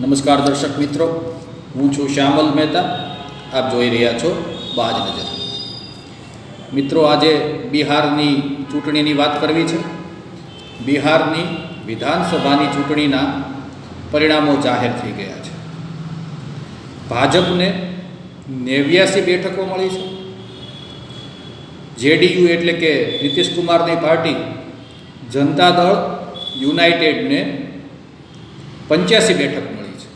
નમસ્કાર દર્શક મિત્રો, હું છું શ્યામલ મહેતા. આપ જોઈ રહ્યા છો બાજ નજર. મિત્રો, આજે બિહારની ચૂંટણીની વાત કરવી છે. બિહારની વિધાનસભાની ચૂંટણીના પરિણામો જાહેર થઈ ગયા છે. ભાજપને નેવ્યાસી બેઠકો મળી છે. જેડીયુ એટલે કે નીતિશ કુમારની પાર્ટી જનતા દળ યુનાઇટેડને પંચ્યાસી બેઠક મળી છે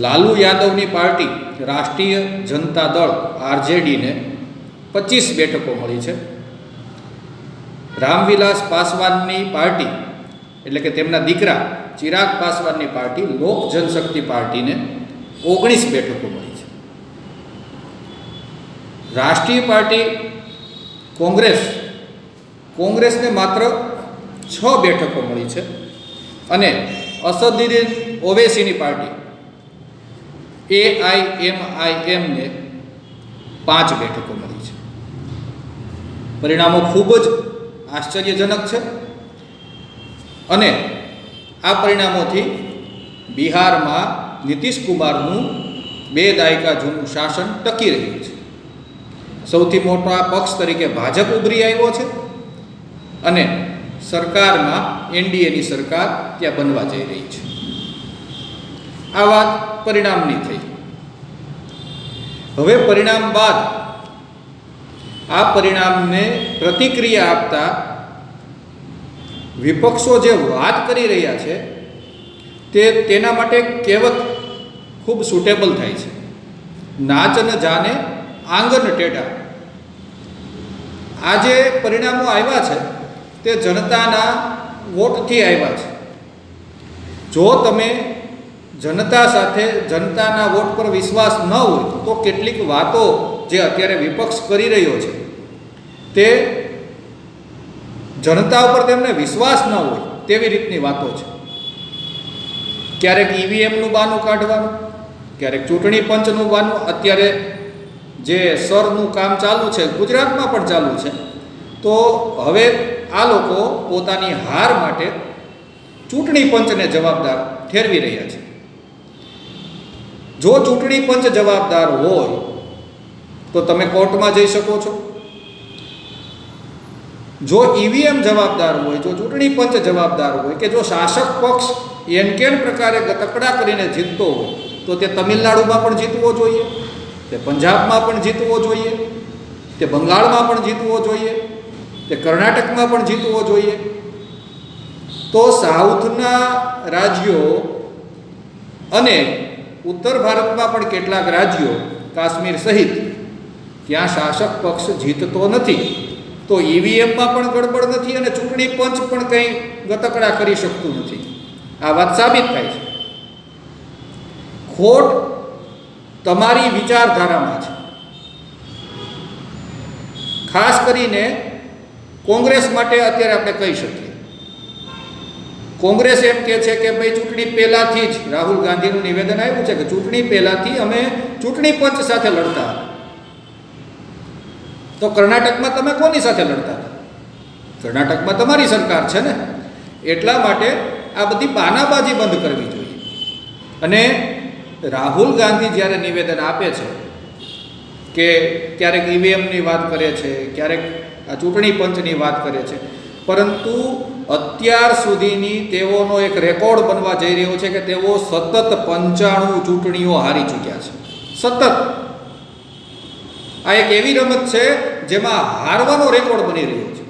લાલુ યાદવની પાર્ટી રાષ્ટ્રીય જનતા દળ આરજેડીને પચીસ બેઠકો મળી છે. રામવિલાસ પાસવાનની પાર્ટી, એટલે કે તેમના દીકરા ચિરાગ પાસવાનની પાર્ટી, લોક જનશક્તિ પાર્ટીને ઓગણીસ બેઠકો મળી છે. રાષ્ટ્રીય પાર્ટી કોંગ્રેસ, કોંગ્રેસને માત્ર છ બેઠકો મળી છે. અને અસદુદ્દીન ઓવેસીની પાર્ટી એ આઈ એમ આઈ એમને પાંચ બેઠકો મળી છે. પરિણામો ખૂબ જ આશ્ચર્યજનક છે. અને આ પરિણામોથી બિહારમાં નીતિશ કુમારનું બે દાયકા જૂનું શાસન ટકી રહ્યું છે. સૌથી મોટા પક્ષ તરીકે ભાજપ ઉભરી આવ્યો છે અને સરકારમાં એનડીએની સરકાર ત્યાં બનવા જઈ રહી છે. આ વાત પરિણામની થઈ. હવે પરિણામ બાદ આ પરિણામને પ્રતિક્રિયા આપતા વિપક્ષો જે વાત કરી રહ્યા છે, તે તેના માટે કહેવત ખૂબ સુટેબલ થાય છે. નાચ ન જાને આંગન ટેડા આ જે પરિણામો આવ્યા છે, તે જનતાના વોટથી આવ્યા છે. જો તમે જનતા સાથે જનતાના વોટ પર વિશ્વાસ ન હોય તો કેટલીક વાતો જે અત્યારે વિપક્ષ કરી રહ્યો છે, તે જનતા ઉપર તેમને વિશ્વાસ ન હોય તેવી રીતની વાતો છે. ક્યારેક ઈવીએમનું બાનું કાઢવાનું, ક્યારેક ચૂંટણી પંચનું બાનું, અત્યારે જે સરનું કામ ચાલુ છે, ગુજરાતમાં પણ ચાલુ છે, તો હવે આ લોકો પોતાની હાર માટે ચૂંટણી પંચને જવાબદાર ઠેરવી રહ્યા છે. જો ચૂંટણી પંચ જવાબદાર હોય, તો તમે કોર્ટમાં જઈ શકો છો. જો ઈવીએમ જવાબદાર હોય, જો ચૂંટણી પંચ જવાબદાર હોય કે જો શાસક પક્ષ એન કેન પ્રકારે તકડા કરીને જીતતો હોય, તો તે તમિલનાડુમાં પણ જીતવો જોઈએ, તે પંજાબમાં પણ જીતવો જોઈએ, તે બંગાળમાં પણ જીતવો જોઈએ, તે કર્ણાટકમાં પણ જીતવો જોઈએ. તો સાઉથના રાજ્યો અને ઉત્તર ભારતમાં પણ કેટલાક રાજ્યો કાશ્મીર સહિત ત્યાં શાસક પક્ષ જીતતો નથી. તો ઈવીએમમાં પણ ગડબડ નથી અને ચૂંટણી પંચ પણ કંઈ ગતકડા કરી શકતું નથી. આ વાત સાબિત થાય છે. ખોટ તમારી વિચારધારામાં છે. ખાસ કરીને કોંગ્રેસ માટે અત્યારે આપણે કહી શકીએ. કોંગ્રેસ એમ કહે છે કે ભાઈ ચૂંટણી પહેલાંથી જ રાહુલ ગાંધીનું નિવેદન આવ્યું છે કે ચૂંટણી પહેલાંથી અમે ચૂંટણી પંચ સાથે લડતા તો કર્ણાટકમાં તમે કોની સાથે લડતા કર્ણાટકમાં તમારી સરકાર છે ને? એટલા માટે આ બધી બાનાબાજી બંધ કરવી જોઈએ. અને રાહુલ ગાંધી જ્યારે નિવેદન આપે છે કે ક્યારેક ઈવીએમની વાત કરે છે, ક્યારેક આ ચૂંટણી પંચની વાત કરે છે, પરંતુ અત્યાર સુધીની તેઓનો એક રેકોર્ડ બનવા જઈ રહ્યો છે કે તેઓ સતત પંચાણું ચૂંટણીઓ હારી ચૂક્યા છે. સતત. આ એક એવી રમત છે જેમાં હારવાનો રેકોર્ડ બની રહ્યો છે.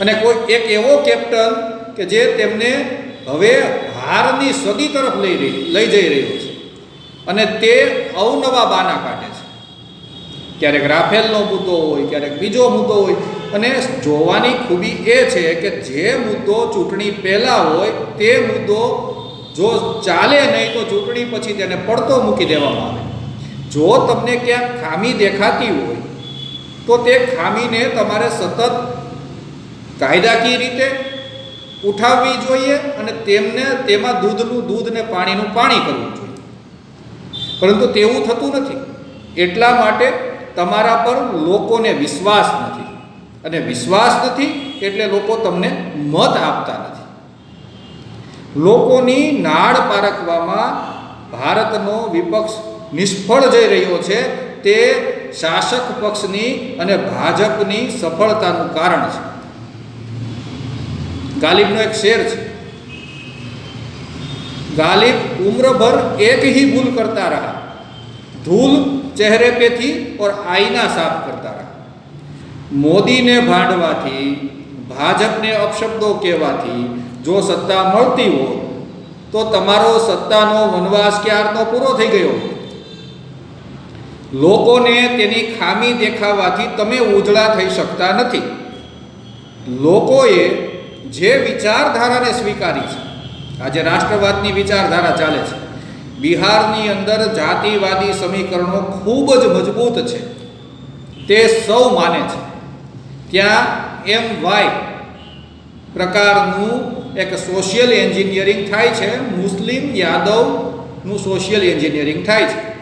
અને કોઈ એક એવો કેપ્ટન કે જે તેમને હવે હારની સદી તરફ લઈ રહી, લઈ જઈ રહ્યો છે. અને તે અવનવા બાના કાઢે છે. ક્યારેક રાફેલનો મુદ્દો હોય, ક્યારેક બીજો મુદ્દો હોય અને જોવાની ખૂબી એ છે કે જે મુદ્દો ચૂંટણી પહેલાં હોય, તે મુદ્દો જો ચાલે નહીં તો ચૂંટણી પછી તેને પડતો મૂકી દેવામાં આવે. જો તમને ક્યાંક ખામી દેખાતી હોય, તો તે ખામીને તમારે સતત કાયદાકીય રીતે ઉઠાવવી જોઈએ અને તેમને, તેમાં દૂધનું, દૂધ ને પાણીનું પાણી કરવું જોઈએ. પરંતુ તેવું થતું નથી. એટલા માટે તમારા પર લોકોને વિશ્વાસ નથી. અને વિશ્વાસ નથી એટલે લોકો તમને મત આપતા નથી લોકોની નાડ પારખવામાં ભારતનો વિપક્ષ નિષ્ફળ જઈ રહ્યો છે તે શાસક પક્ષની અને ભાજપની સફળતાનું કારણ છે ગાલિબનો એક શેર છે गालिब उम्र भर एक ही भूल करता रहा धूल चेहरे पे थी और आईना साफ करता रहा મોદીને ભાંડવાથી, ભાજપને અપશબ્દો કહેવાથી જો સત્તા મળતી હોત, તો તમારો સત્તાનો વનવાસ ક્યારનો પૂરો થઈ ગયો? લોકોને તેની ખામી દેખાવાથી તમે ઉજળા થઈ શકતા નથી. લોકોએ જે વિચારધારાને સ્વીકારી છે, આજે રાષ્ટ્રવાદની વિચારધારા ચાલે છે. બિહારની અંદર જાતિવાદી સમીકરણો ખૂબ જ મજબૂત છે. તે સૌ માને છે. ત્યાં એમ વાય પ્રકારનું એક સોશિયલ એન્જિનિયરિંગ થાય છે. મુસ્લિમ યાદવનું સોશિયલ એન્જિનિયરિંગ થાય છે.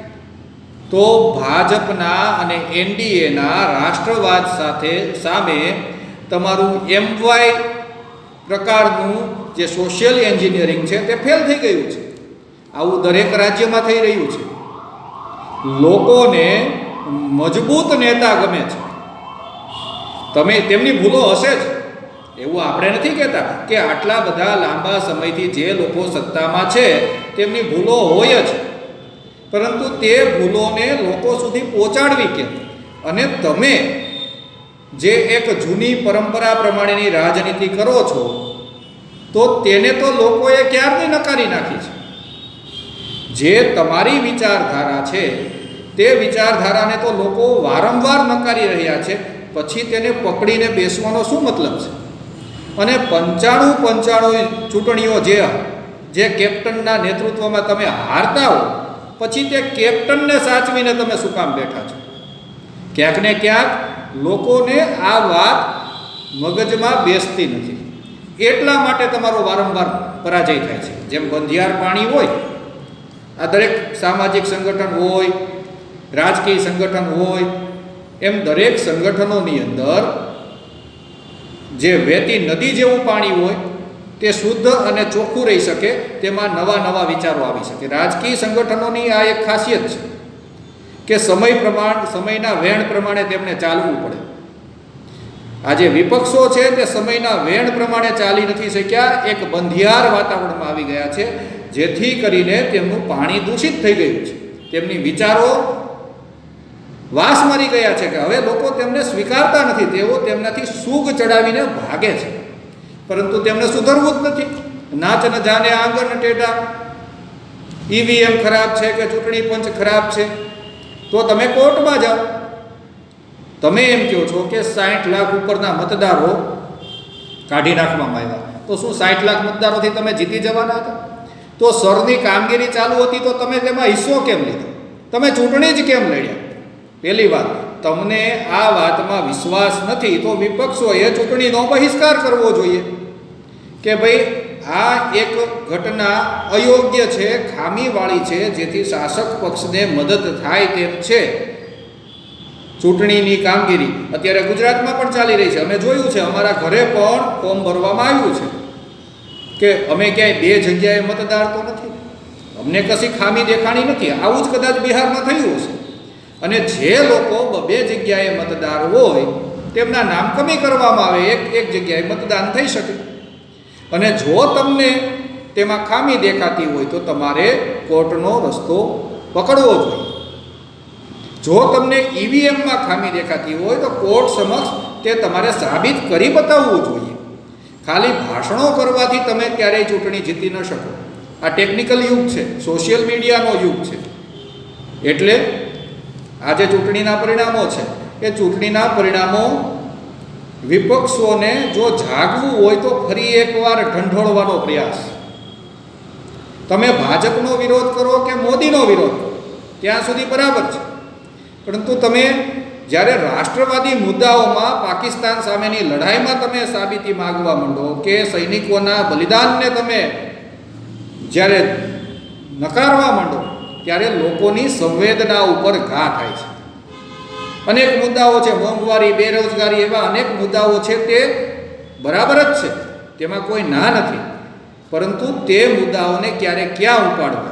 તો ભાજપના અને એનડીએના રાષ્ટ્રવાદ સાથે સામે તમારું એમ વાય પ્રકારનું જે સોશિયલ એન્જિનિયરિંગ છે તે ફેલ થઈ ગયું છે. આવું દરેક રાજ્યમાં થઈ રહ્યું છે. લોકોને મજબૂત નેતા ગમે છે. તમે તેમની ભૂલો હશે જ. એવું આપણે નથી કહેતા કે આટલા બધા લાંબા સમયથી જે લોકો સત્તામાં છે, તેમની ભૂલો હોય જ. પરંતુ તે ભૂલોને લોકો સુધી પહોંચાડવી કે? અને તમે જે એક જૂની પરંપરા પ્રમાણેની રાજનીતિ કરો છો, તો તેને તો લોકોએ ક્યારની નકારી નાખી છે? જે તમારી વિચારધારા છે, તે વિચારધારાને તો લોકો વારંવાર નકારી રહ્યા છે પછી તેને પકડીને બેસવાનો શું મતલબ છે? અને પંચાણું પંચાણું ચૂંટણીઓ જે જે કેપ્ટનના નેતૃત્વમાં તમે હારતા હો, પછી તે કેપ્ટનને સાચવીને તમે શું કામ બેઠા છો? ક્યાંક ને ક્યાંક લોકોને આ વાત મગજમાં બેસતી નથી. એટલા માટે તમારો વારંવાર પરાજય થાય છે. જેમ બંધિયાર પાણી હોય, આ દરેક સામાજિક સંગઠન હોય, રાજકીય સંગઠન હોય એમ દરેક સંગઠનોની અંદર જે વહેતી નદી જેવું પાણી હોય, તે શુદ્ધ અને ચોખ્ખું રહી શકે, તેમાં નવા નવા વિચારો આવી શકે. રાજકીય સંગઠનોની આ એક ખાસિયત છે કે સમય પ્રમાણ, સમયના વેણ પ્રમાણે તેમને ચાલવું પડે. આજે વિપક્ષો છે, તે સમયના વેણ પ્રમાણે ચાલી નથી શક્યા. એક બંધિયાર વાતાવરણમાં આવી ગયા છે, જેથી કરીને તેમનું પાણી દૂષિત થઈ ગયું છે. તેમની વિચારો વાસ મારી ગયા છે કે હવે લોકો તેમને સ્વીકારતા નથી. તેઓ તેમનાથી સૂગ ચડાવીને ભાગે છે. પરંતુ તેમને સુધરવું જ નથી. નાચ ન જાને આંગણ ટેટા ઈવીએમ ખરાબ છે કે ચૂંટણી પંચ ખરાબ છે? તો તમે કોર્ટમાં જાઓ. તમે એમ કહો છો કે સાઠ લાખ ઉપરના મતદારો કાઢી નાખવામાં આવ્યા. તો શું સાઠ લાખ મતદારોથી તમે જીતી જવાના હતા? તો સરની કામગીરી ચાલુ હતી તો તમે તેમાં હિસ્સો કેમ લીધો? તમે ચૂંટણી જ કેમ લડ્યા? પહેલી વાત, તમને આ વાતમાં વિશ્વાસ નથી, તો વિપક્ષોએ ચૂંટણીનો બહિષ્કાર કરવો જોઈએ. કે ભાઈ, આ એક ઘટના અયોગ્ય છે, ખામીવાળી છે, જેથી શાસક પક્ષને મદદ થાય તેમ છે. ચૂંટણીની કામગીરી અત્યારે ગુજરાતમાં પણ ચાલી રહી છે. અમે જોયું છે, અમારા ઘરે પણ ફોર્મ ભરવામાં આવ્યું છે. કે અમે ક્યાંય બે જગ્યાએ મતદાર તો નથી. અમને કશી ખામી દેખાણી નથી. આવું જ કદાચ બિહારમાં થયું હશે. અને જે લોકો બે જગ્યાએ મતદાર હોય, તેમના નામ કમી કરવામાં આવે, એક એક જગ્યાએ મતદાન થઈ શકે. અને જો તમને તેમાં ખામી દેખાતી હોય, તો તમારે કોર્ટનો રસ્તો પકડવો જોઈએ. જો તમને ઈવીએમમાં ખામી દેખાતી હોય, તો કોર્ટ સમક્ષ તે તમારે સાબિત કરી બતાવવું જોઈએ. ખાલી ભાષણો કરવાથી તમે ક્યારેય ચૂંટણી જીતી ન શકો. આ ટેકનિકલ યુગ છે, સોશિયલ મીડિયાનો યુગ છે. એટલે આ જે ચૂંટણીના પરિણામો છે. એ ચૂંટણીના પરિણામો વિપક્ષોને જો જાગવું હોય તો ફરી એકવાર ઢંઢોળવાનો પ્રયાસ. તમે ભાજપનો વિરોધ કરો કે મોદીનો વિરોધ ત્યાં સુધી બરાબર છે. પરંતુ તમે જ્યારે રાષ્ટ્રવાદી મુદ્દાઓમાં પાકિસ્તાન સામેની લડાઈમાં તમે સાબિતી માગવા માંડો કે સૈનિકોના બલિદાનને તમે જ્યારે નકારવા માંડો ત્યારે લોકોની સંવેદના ઉપર ઘા થાય છે. અનેક મુદ્દાઓ છે, મોંઘવારી, બેરોજગારી એવા અનેક મુદ્દાઓ છે તે બરાબર જ છે, તેમાં કોઈ ના નથી. પરંતુ તે મુદ્દાઓને ક્યારે ક્યાં ઉપાડવા?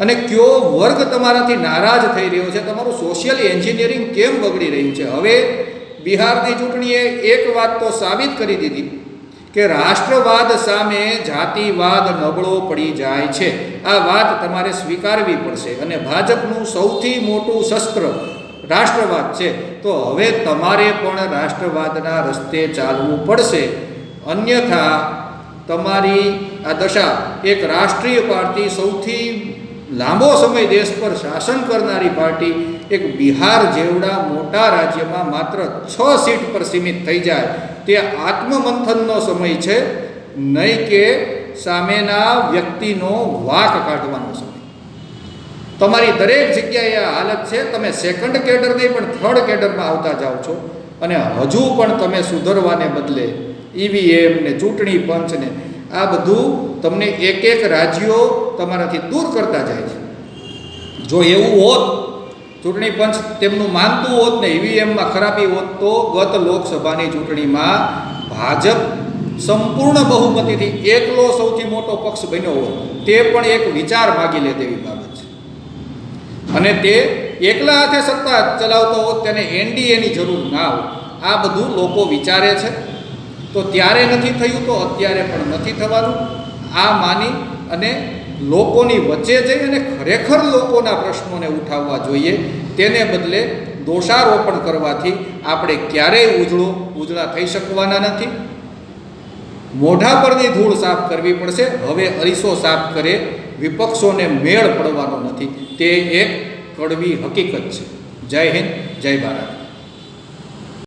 અને કયો વર્ગ તમારાથી નારાજ થઈ રહ્યો છે? તમારું સોશિયલ એન્જિનિયરિંગ કેમ બગડી રહ્યું છે? હવે બિહારની ચૂંટણીએ એક વાત તો સાબિત કરી દીધી. કે રાષ્ટ્રવાદ સામે જાતિવાદ નબળો પડી જાય છે. આ વાત તમારે સ્વીકારવી પડશે અને ભાજપનું સૌથી મોટું શસ્ત્ર રાષ્ટ્રવાદ છે. તો હવે તમારે પણ રાષ્ટ્રવાદના રસ્તે ચાલવું પડશે. અન્યથા તમારી આ દશા એક રાષ્ટ્રીય પાર્ટી સૌથી લાંબો સમય દેશ પર શાસન કરનારી પાર્ટી, એક બિહાર જેવડા મોટા રાજ્યમાં માત્ર છ સીટ પર સીમિત થઈ જાય. તે આત્મમંથનનો સમય છે, નહીં કે સામેના વ્યક્તિનો વાક કાઢવાનો સમય. તમારી દરેક જગ્યાએ આ હાલત છે, તમે સેકન્ડ કેડર નહીં, પણ થર્ડ કેડરમાં આવતા જાઓ છો. અને હજુ પણ તમે સુધરવાને બદલે ઈવીએમ ને ચૂંટણી પંચ ને આ બધું તમને એક એક રાજ્યો તમારાથી દૂર કરતા જાય છે. જો એવું હોત ચૂંટણી પંચ તેમનું માનતું હોત ને ઈવીએમમાં ખરાબી હોત તો ગત લોકસભાની ચૂંટણીમાં ભાજપ સંપૂર્ણ બહુમતીથી એકલો સૌથી મોટો પક્ષ બન્યો હોત. તે પણ એક વિચાર માગી લે તેવી બાબત છે. અને તે એકલા હાથે સત્તા ચલાવતો હોત તેને એનડીએની જરૂર ના હોય આ બધું લોકો વિચારે છે. તો ત્યારે નથી થયું તો અત્યારે પણ નથી થવાનું. આ માની અને લોકોની વચ્ચે જઈ અને ખરેખર લોકોના પ્રશ્નોને ઉઠાવવા જોઈએ. તેને બદલે દોષારોપણ કરવાથી આપણે ક્યારેય ઉજળો, ઉજળા થઈ શકવાના નથી. મોઢા પરની ધૂળ સાફ કરવી પડશે. હવે અરીસો સાફ કરે, વિપક્ષોને મેળ પડવાનો નથી. તે એક કડવી હકીકત છે. જય હિન્દ, જય ભારત.